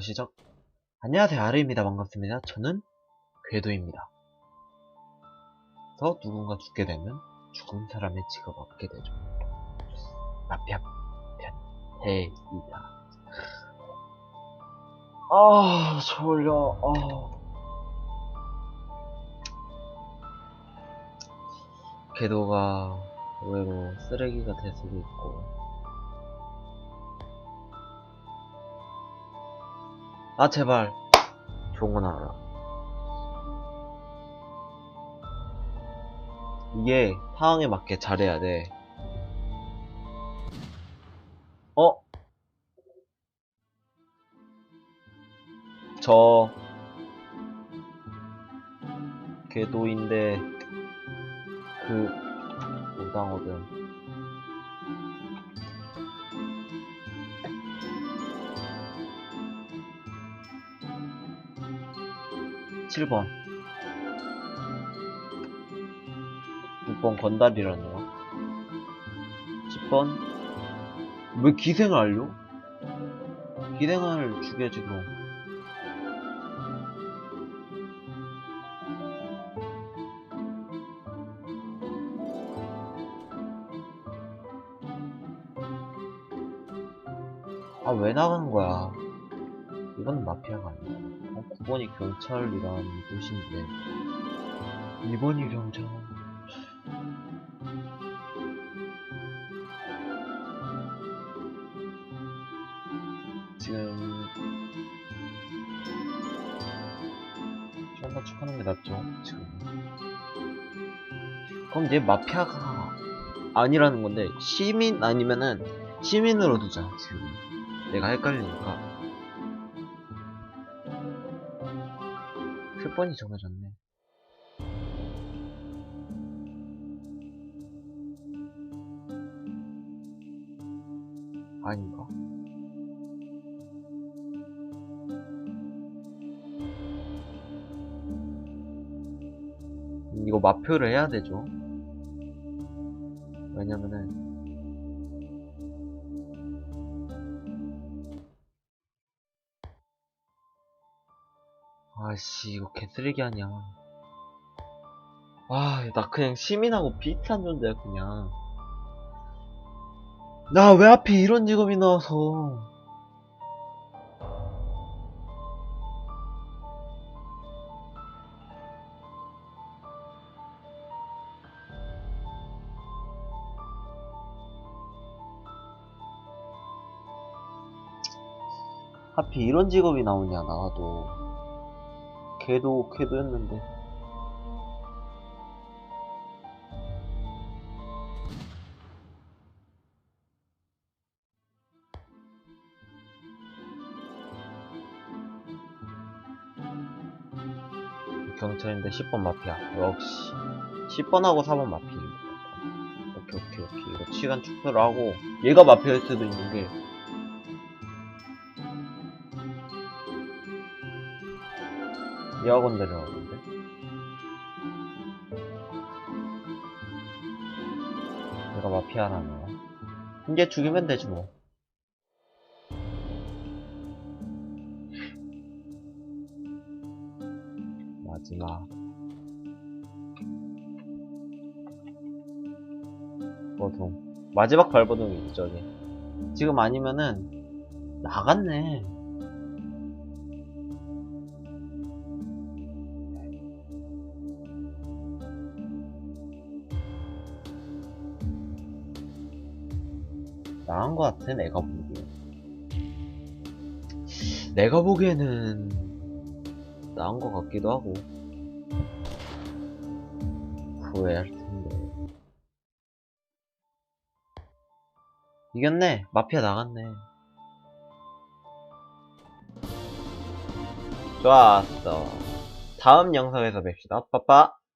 시작. 안녕하세요, 아르입니다. 반갑습니다. 저는 궤도입니다. 그래서 누군가 죽게 되면 죽은 사람의 직업 얻게 되죠. 마피아 편해이다. 아, 졸려. 아. 궤도가 의외로 쓰레기가 될 수도 있고. 아, 제발. 좋은 거 나와라. 이게 상황에 맞게 잘해야 돼. 어? 저 궤도인데 그 못당거든. 칠번 6번 건달이라네요. 10번 왜 기생을 알려? 기생을 죽여야지 그럼. 아, 왜 나가는 거야? 이건 마피아가 아니야. 어, 9번이 경찰이란 곳인데. 2번이 경찰. 지금. 시간 단축하는 게 낫죠, 지금. 그럼 얘 마피아가 아니라는 건데, 시민 아니면은, 시민으로 두자, 지금. 내가 헷갈리니까. 7번이 정해졌네. 아닌가? 이거 마표를 해야 되죠. 왜냐면은, 아씨, 이거 개쓰레기 아니야. 아, 나 그냥 시민하고 비슷한 존재야, 그냥. 나 왜 하필 이런 직업이 나와서. 하필 이런 직업이 나오냐, 나와도. 걔도, 걔도였는데. 경찰인데 10번 마피아. 역시. 10번하고 4번 마피아. 오케이, 오케이, 오케이. 이거 시간 축소를 하고, 얘가 마피아일 수도 있는 게, 여학원 데려가는데. 얘가 마피아라네요. 이제 죽이면 되지 뭐. 마지막. 버동. 마지막 발버둥이지, 저기. 지금 아니면은, 나갔네. 나은 것 같아, 내가 보기에. 내가 보기에는, 나은 것 같기도 하고. 후회할 텐데. 이겼네. 마피아 나갔네. 좋았어. 다음 영상에서 뵙시다. 빠빠.